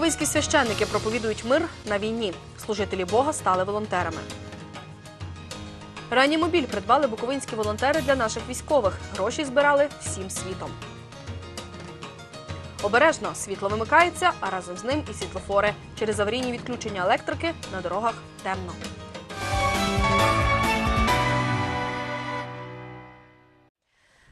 Буковинські священники проповідують мир на війні. Служителі Бога стали волонтерами. Реанімобіль придбали буковинські волонтери для наших військових. Гроші збирали всім світом. Обережно світло вимикається, а разом з ним і світлофори. Через аварійні відключення електрики на дорогах темно.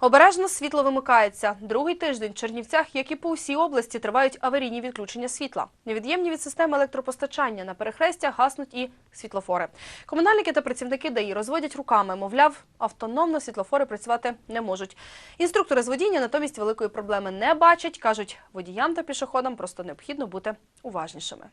Обережно світло вимикається. Другий тиждень в Чернівцях, як і по усій області, тривають аварійні відключення світла. Невід'ємні від системи електропостачання на перехрестях гаснуть і світлофори. Комунальники та працівники ДАІ розводять руками. Мовляв, автономно світлофори працювати не можуть. Інструктори з водіння натомість великої проблеми не бачать. кажуть, водіям та пішоходам просто необхідно бути уважнішими.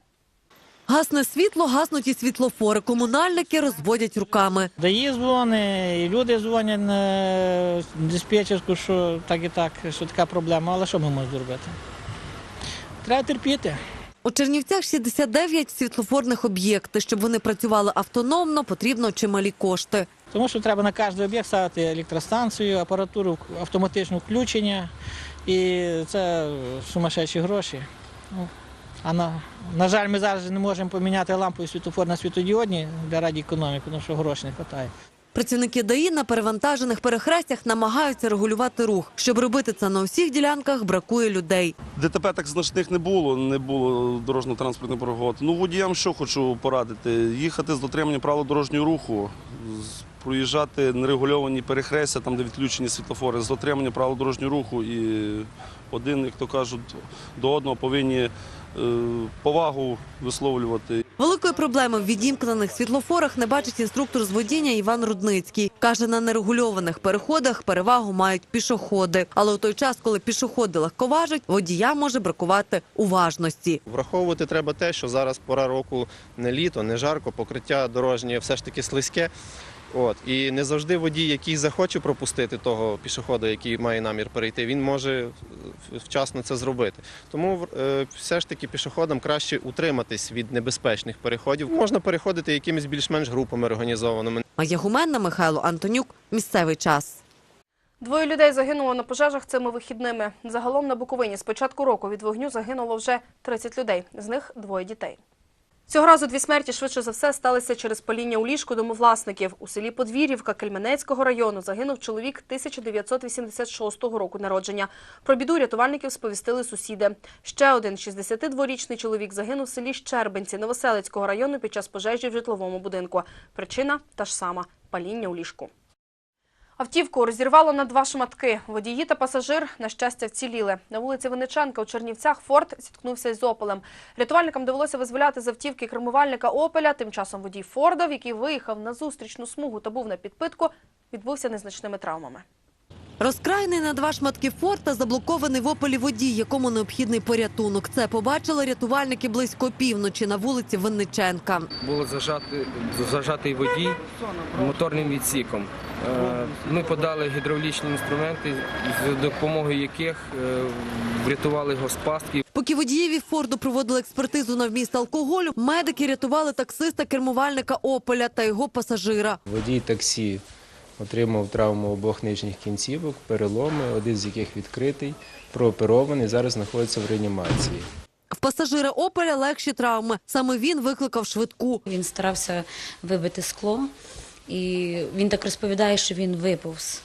Гасне світло, гаснуть і світлофори. Комунальники розводять руками. Дає дзвони, і люди дзвонять на диспетчерську, що так і так, що така проблема, але що ми можемо зробити? Треба терпіти. У Чернівцях 69 світлофорних об'єктів. Щоб вони працювали автономно, потрібно чималі кошти. Тому що треба на кожен об'єкт ставити електростанцію, апаратуру автоматичного включення, і це сумасшедші гроші. А на, на жаль, ми зараз не можемо поміняти лампу і світлофор на світодіодні для раді економіки, тому що грошей не вистачає. Працівники ДАІ на перевантажених перехрестях намагаються регулювати рух. Щоб робити це на усіх ділянках, бракує людей. ДТП так значних не було, не було дорожньо-транспортних пригод. Ну, водіям що хочу порадити? Їхати з дотриманням правил дорожнього руху, проїжджати нерегульовані перехрестя, там, де відключені світлофори, з дотриманням правил дорожнього руху. І один, як то кажуть, до одного повинні повагу висловлювати. Великої проблеми в відімкнених світлофорах не бачить інструктор з водіння Іван Рудницький. Каже, на нерегульованих переходах перевагу мають пішоходи. Але у той час, коли пішоходи легковажать, водія може бракувати уважності. Враховувати треба те, що зараз пора року не літо, не жарко, покриття дорожнє все ж таки слизьке. От і не завжди водій, який захоче пропустити того пішохода, який має намір перейти, він може е, вчасно це зробити. Тому е, все ж таки пішоходам краще утриматись від небезпечних переходів. Можна переходити якимись більш-менш групами організованими. Має гуменна Михайло Антонюк. Місцевий час. Двоє людей загинуло на пожежах цими вихідними. Загалом на Буковині з початку року від вогню загинуло вже 30 людей, з них двоє дітей. Цього разу дві смерті швидше за все сталися через паління у ліжку домовласників. У селі Подвір'ївка Кельменецького району загинув чоловік 1986 року народження. Про біду рятувальників сповістили сусіди. Ще один 62-річний чоловік загинув в селі Щербинці Новоселицького району під час пожежі в житловому будинку. Причина та ж сама – паління у ліжку. Автівку розірвало на два шматки. Водії та пасажир, на щастя, вціліли. На вулиці Винниченка у Чернівцях Форд зіткнувся із «Опелем». Рятувальникам довелося визволяти з автівки кермувальника «Опеля». Тим часом водій Форда, в який виїхав на зустрічну смугу та був на підпитку, відбувся незначними травмами. Розкрайний на два шматки форт та заблокований в опелі водій, якому необхідний порятунок. Це побачили рятувальники близько півночі на вулиці Винниченка. було зажати, зажатий водій моторним відсіком. Е, Ми подали гідравлічні інструменти, з допомогою яких е, врятували його з пастки. Поки водієві Форду проводили експертизу на вміст алкоголю, медики рятували таксиста кермувальника Опеля та його пасажира. Водій таксі отримав травму обох нижніх кінцівок, переломи, один з яких відкритий, прооперований, зараз знаходиться в реанімації. В пасажира Опеля легші травми. Саме він викликав швидку. Він старався вибити скло, і він так розповідає, що він виповз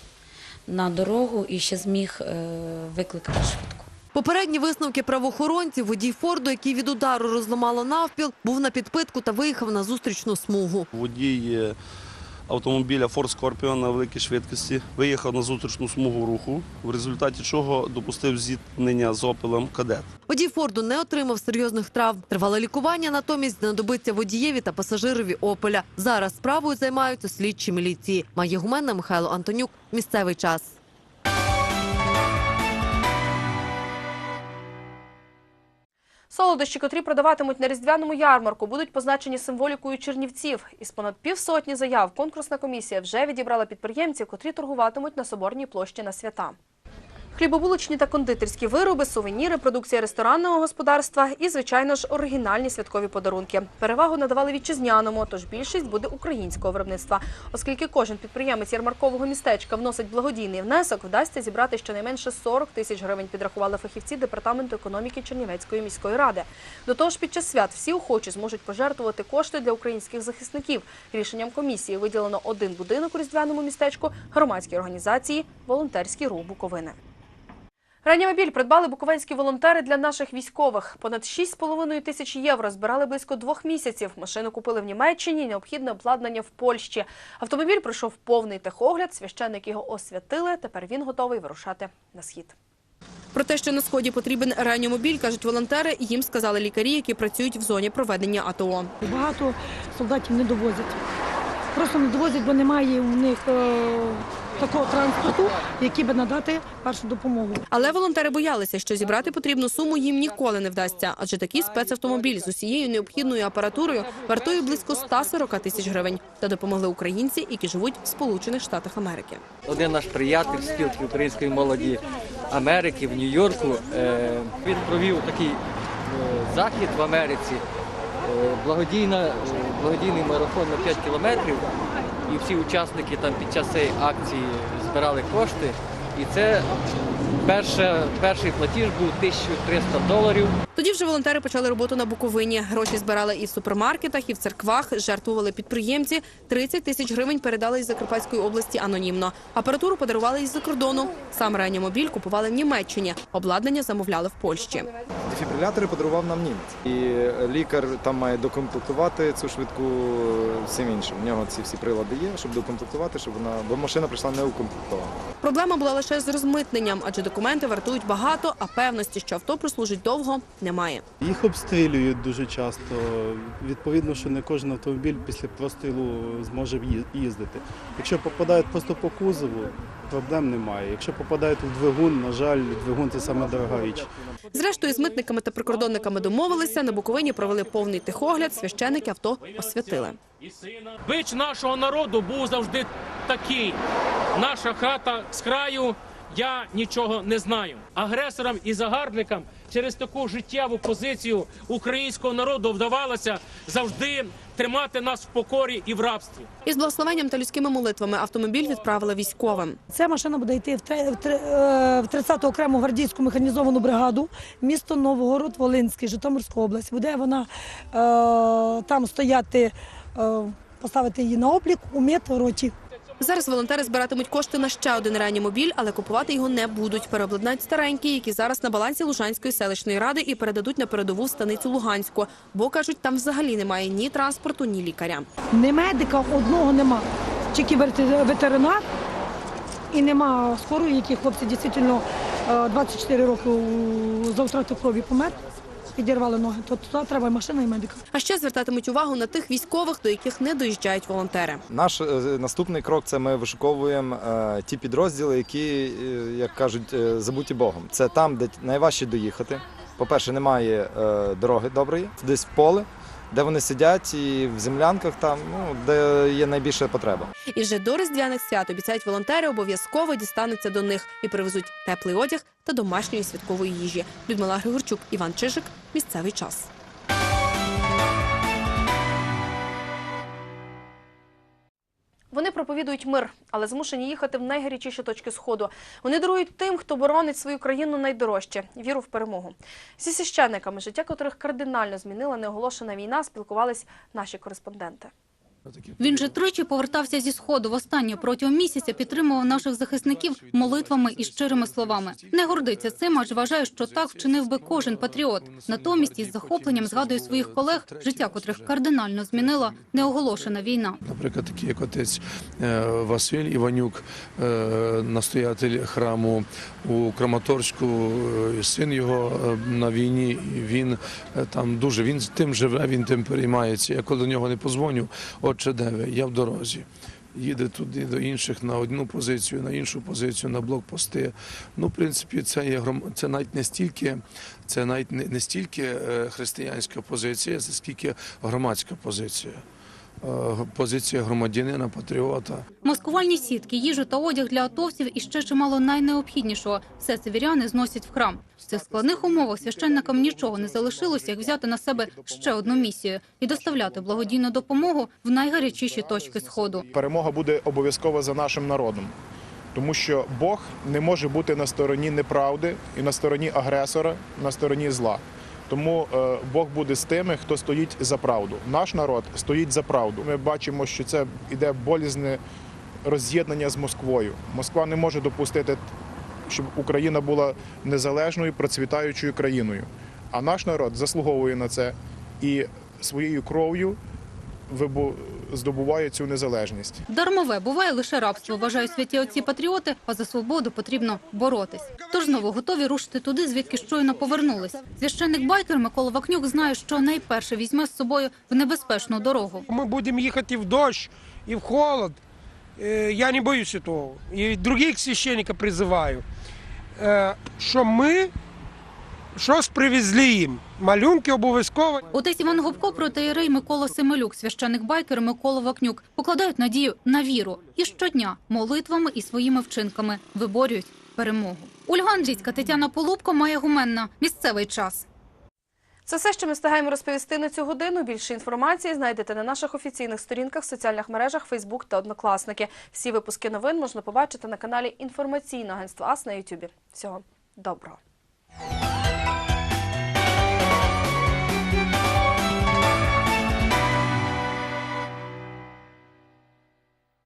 на дорогу і ще зміг е, викликати швидку. Попередні висновки правоохоронців водій Форду, який від удару розламало навпіл, був на підпитку та виїхав на зустрічну смугу. Водій е, автомобіля Ford Scorpion на великій швидкості виїхав на зустрічну смугу руху, в результаті чого допустив зіткнення з опелем кадет. Водій Форду не отримав серйозних травм. Тривале лікування натомість знадобиться водієві та пасажирові Опеля. Зараз справою займаються слідчі міліції. Має гуменна Михайло Антонюк. Місцевий час. Солодощі, котрі продаватимуть на різдвяному ярмарку, будуть позначені символікою чернівців. Із понад півсотні заяв конкурсна комісія вже відібрала підприємців, котрі торгуватимуть на Соборній площі на свята. Хлібобулочні та кондитерські вироби, сувеніри, продукція ресторанного господарства і, звичайно ж, оригінальні святкові подарунки. Перевагу надавали вітчизняному, тож більшість буде українського виробництва. Оскільки кожен підприємець ярмаркового містечка вносить благодійний внесок, вдасться зібрати щонайменше 40 тисяч гривень, підрахували фахівці департаменту економіки Чернівецької міської ради. До того ж, під час свят всі охочі зможуть пожертвувати кошти для українських захисників. Рішенням комісії виділено один будинок у різдвяному містечку, громадські організації, волонтерський рух Буковини. Реанімобіль придбали буковинські волонтери для наших військових. Понад 6,5 тисяч євро збирали близько двох місяців. Машину купили в Німеччині, необхідне обладнання в Польщі. Автомобіль пройшов повний техогляд, священники його освятили. Тепер він готовий вирушати на схід. Про те, що на сході потрібен реанімобіль, кажуть волонтери, їм сказали лікарі, які працюють в зоні проведення АТО. Багато солдатів не довозять. Просто не довозять, бо немає у них е, такого транспорту, який би надати першу допомогу. Але волонтери боялися, що зібрати потрібну суму їм ніколи не вдасться, адже такий спецавтомобіль з усією необхідною апаратурою вартує близько 140 тисяч гривень. Та допомогли українці, які живуть в Сполучених Штатах Америки. Один наш приятель спілки української молоді Америки в Нью-Йорку. е, Він провів такий е, захід в Америці, е, благодійна, благодійний марафон на 5 кілометрів. І всі учасники там під час цієї акції збирали кошти. І це перше, перший платіж був 1300 доларів. Тоді вже волонтери почали роботу на Буковині. Гроші збирали і в супермаркетах, і в церквах. Жертвували підприємці. 30 тисяч гривень передали із Закарпатської області анонімно. Апаратуру подарували із-за кордону. Сам реанімобіль купували в Німеччині. Обладнання замовляли в Польщі. Дефібрилятори подарував нам німець. І лікар там має докомплектувати цю швидку всім іншим. В нього ці всі прилади є, щоб докомплектувати, щоб вона бо машина прийшла не укомплектована. Проблема була лише з розмитненням, адже документи вартують багато, а певності, що авто прослужить довго, немає. Їх обстрілюють дуже часто. Відповідно, що не кожен автомобіль після прострілу зможе їздити. Якщо попадають просто по кузову, проблем немає. Якщо попадають в двигун, на жаль, двигун це саме дорога річ. Зрештою, з митниками та прикордонниками домовилися. На Буковині провели повний техогляд. Священики авто освятили. Бич нашого народу був завжди такий. Наша хата з краю, я нічого не знаю. Агресорам і загарбникам через таку життєву позицію українського народу вдавалося завжди тримати нас в покорі і в рабстві. Із благословенням та людськими молитвами автомобіль відправили військовим. Ця машина буде йти в тре- в тре- е, в 30-ту окрему гвардійську механізовану бригаду, місто Новгород, Волинський, Житомирська область. Буде вона е, там стояти, е, поставити її на облік у медроті. Зараз волонтери збиратимуть кошти на ще один реанімобіль, але купувати його не будуть. Переобладнають старенький, які зараз на балансі Лужанської селищної ради і передадуть на передову станицю Луганську. Бо кажуть, там взагалі немає ні транспорту, ні лікаря. Не медика одного нема, тільки ветеринар. І нема скорої, які хлопці дійсно е, 24 роки у- за втрату крові помер, підірвали ноги. То туди треба і машина, і медика. А ще звертатимуть увагу на тих військових, до яких не доїжджають волонтери. Наш е, наступний крок це ми вишуковуємо е, ті підрозділи, які, е, як кажуть, е, забуті Богом. Це там, де найважче доїхати. По-перше, немає е, дороги доброї, десь в поле, де вони сидять, і в землянках там, ну, де є найбільша потреба. І вже до різдвяних свят обіцяють волонтери обов'язково дістануться до них і привезуть теплий одяг та домашньої святкової їжі. Людмила Григорчук, Іван Чижик. Місцевий час. Проповідують мир, але змушені їхати в найгарячіші точки сходу. Вони дарують тим, хто боронить свою країну найдорожче віру в перемогу. Зі священниками, життя котрих кардинально змінила неоголошена війна, спілкувались наші кореспонденти. Він же тричі повертався зі сходу. Востаннє протягом місяця підтримував наших захисників молитвами і щирими словами. Не гордиться цим, адже вважає, що так вчинив би кожен патріот. Натомість із захопленням згадує своїх колег, життя котрих кардинально змінила неоголошена війна. Наприклад, такий як отець е, Василь Іванюк, е, настоятель храму у Краматорську, е, син його на війні. Він там дуже він тим живе, він тим переймається. Я коли до нього не позвоню, отче де ви? Я в дорозі. Їде туди до інших на одну позицію, на іншу позицію, на блокпости. Ну, в принципі, це є це навіть не стільки, це навіть не, не стільки е, християнська позиція, це скільки громадська позиція. Е, позиція громадянина, патріота. Маскувальні сітки, їжу та одяг для атовців і ще чимало найнеобхіднішого. Все це віряни зносять в храм. В цих складних умовах священникам нічого не залишилося, як взяти на себе ще одну місію і доставляти благодійну допомогу в найгарячіші точки сходу. перемога буде обов'язково за нашим народом. Тому що Бог не може бути на стороні неправди і на стороні агресора, на стороні зла. Тому е, Бог буде з тими, хто стоїть за правду. Наш народ стоїть за правду. Ми бачимо, що це іде болізне роз'єднання з Москвою. Москва не може допустити, щоб Україна була незалежною, процвітаючою країною. А наш народ заслуговує на це і своєю кров'ю здобуває цю незалежність. Дармове буває лише рабство, вважають святі отці патріоти, а за свободу потрібно боротись. Тож знову готові рушити туди, звідки щойно повернулись. Священник байкер Микола Вакнюк знає, що найперше візьме з собою в небезпечну дорогу. Мы будем ехать и в дождь, и в холод. Э, Я не боюсь этого. И других священников призываю, э, що ми щось привезли їм. Малюнки обов'язково. Отець Іван Губко, протеєрей Микола Семелюк, священник байкер Микола Вакнюк покладають надію на віру і щодня молитвами і своїми вчинками виборюють перемогу. Ольга Андрійська, Тетяна Полубко, Майя Гуменна. Місцевий час. Це все, що ми встигаємо розповісти на цю годину. Більше інформації знайдете на наших офіційних сторінках в соціальних мережах Фейсбук та Однокласники. Всі випуски новин можна побачити на каналі інформаційного агентства АС на Ютубі. Всього доброго.